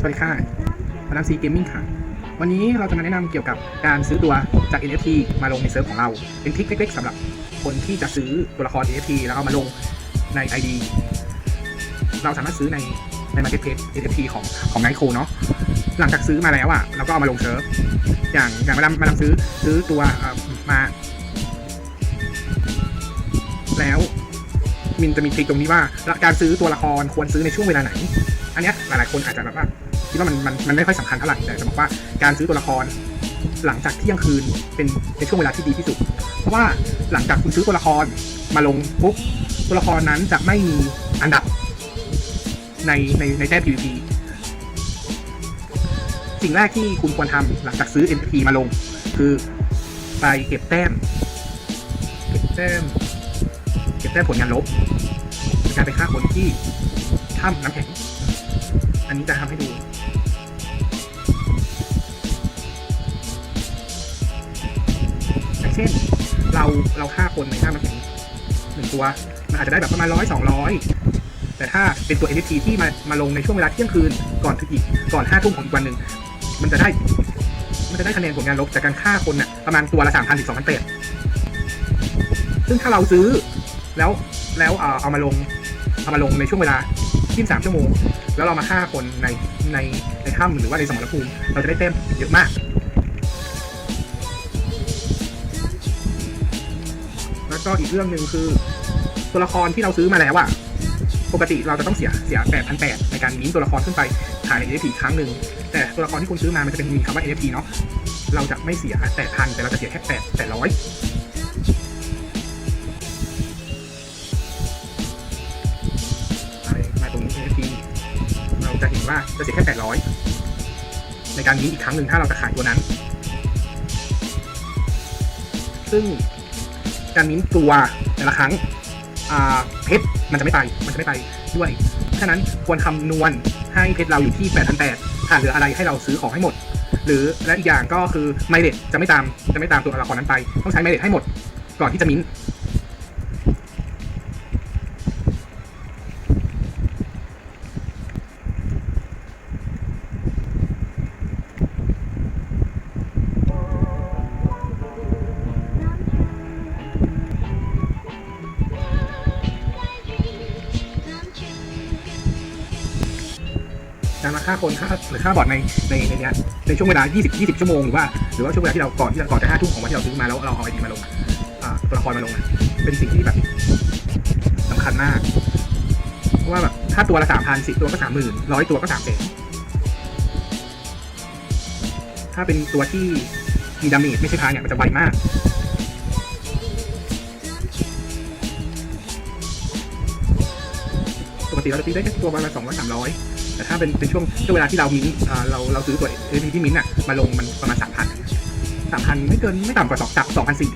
สวัสดีค่ะมาดามซีเกมมิ่งค่ะ วันนี้เราจะมาแนะนำเกี่ยวกับการซื้อตัวจาก NFT มาลงในเซิร์ฟของเรา เป็นทริคเล็กๆสำหรับคนที่จะซื้อตัวละคร NFT แล้วเอามาลงใน ID เราสามารถซื้อในใน Marketplace NFT ของของ Nightco เนาะ หลังจากซื้อมาแล้วอะเราก็เอามาลงเซิร์ฟ อย่างอย่างมาดามมาดามซื้อซื้อตัวมา แล้วมินจะมีทริคตรงนี้ว่าการซื้อตัวละครควรซื้อในช่วงเวลาไหน อันเนี้ยหลายๆคนอาจจะแบบว่าคิดว่ามันมันมันไม่ค่อยสำคัญเท่าไหร่แต่จะบอกว่าการซื้อตัวละคร หลังจากเที่ยงคืนเป็นในช่วงเวลาที่ดีที่สุด เพราะว่าหลังจากคุณซื้อตัวละครมาลงปุ๊บตัวละครนั้นจะไม่มีอันดับในในในแต้ม PVP สิ่งแรกที่คุณควรทำหลังจากซื้อ NFT มาลง คือไปเก็บแต้ม เก็บแต้ม เก็บแต้มผลงานลบในการไปฆ่าคนที่ถ้ำน้ำแข็ง อันนี้จะทำให้ดู อย่างเช่น เราเราฆ่าคนในถ้ำน้ำแข็งหนึ่งตัว มันอาจจะได้แบบประมาณร้อยสองร้อยแต่ถ้าเป็นตัว NFT ที่มามาลงในช่วงเวลาเที่ยงคืนก่อนทุกอีกก่อนห้าทุ่มของอีกวันหนึ่งมันจะได้ มันจะได้คะแนนผลงานลบจากการฆ่าคนน่ะประมาณตัวละสามพันถึงสองพันเศษซึ่งถ้าเราซื้อแล้วแล้วเอ่อเอามาลงเอามาลงในช่วงเวลา 23ชั่วโมง แล้วเรามาฆ่าคนในในในถ้ำหรือว่าในสมรภูมิ เราจะได้เต็มเยอะมากแล้วก็อีกเรื่องหนึ่งคือตัวละครที่เราซื้อมาแล้วอะปกติเราจะต้องเสียเสีย 8,800 ในการมิ้นตัวละครขึ้นไปขายใน NFT ครั้งหนึ่ง แต่ตัวละครที่คุณซื้อมา มันจะเป็นมีคำว่า NFT เนาะ เราจะไม่เสีย 8,000 แต่เราจะเสียแค่8 800 ว่าจะเสียแค่ 800 ในการมิ้นท์อีกครั้งหนึ่งถ้าเราจะขายตัวนั้น ซึ่งการมิ้นท์ตัวแต่ละครั้งเพชรมันจะไม่ไป มันจะไม่ไปด้วยฉะนั้นควรคำนวณให้เพชรเราอยู่ที่8,800ขาดเหลืออะไรให้เราซื้อของให้หมด หรือและอีกอย่างก็คือไมเลดจะไม่ตามจะไม่ตามตัวละครนั้นไป ต้องใช้ไมเลดให้หมด ก่อนที่จะมิ้น การมาฆ่าคนฆ่าหรือฆ่าบอทในในในเนี้ยในช่วงเวลา 20 20 ชั่วโมงหรือว่าหรือว่าช่วงเวลาที่เราก่อนที่จะก่อนจะห้าทุ่มของวันที่เราซื้อมาแล้วเราเอาไอดีมาลงอ่าตัวละครมาลง เป็นสิ่งที่แบบสำคัญมากเพราะว่าแบบถ้าตัวละสามพันสิตัวก็สามหมื่นร้อยตัวก็สามแสนถ้าเป็นตัวที่มีดาเมจไม่ใช่พาเนี่ยมันจะไวมากปกติเราจะตีได้แค่ตัวประมาณสองร้อยสามร้อย แต่ถ้าเป็นเป็นช่วงช่วงเวลาที่เรามิ้นอ่าเราเราซื้อตัวเอทีที่มิ้นอะมาลงมันประมาณสามพันสามพันไม่เกินไม่ต่ำกว่าสองสองพันสี่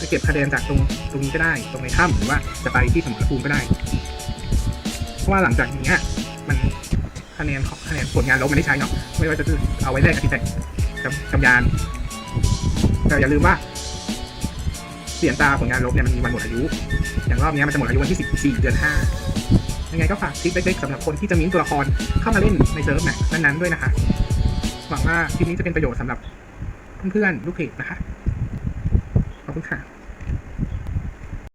จะเก็บคะแนนจากตรงตรงนี้ก็ได้ ตรงในถ้ำหรือว่าจะไปที่สมรภูมิก็ได้ เพราะว่าหลังจากนี้มันคะแนนของคะแนนผลงานลบมันได้ใช้เนาะไม่ว่าจะเอาไว้แลกกับที่แต่กำกำยาน แต่อย่าลืมว่าเปลี่ยนตาผลงานลบเนี่ยมันมีวันหมดอายุ อย่างรอบนี้มันจะหมดอายุวันที่ 14 เดือน 5 ยังไงก็ฝากทริปเล็กๆสำหรับคนที่จะมิ้นตัวละครเข้ามาเล่นในเซิร์ฟเนี่ยนั้นๆด้วยนะคะ หวังว่าคลิปนี้จะเป็นประโยชน์สำหรับเพื่อนๆลูกเพจนะคะ ขอบคุณค่ะ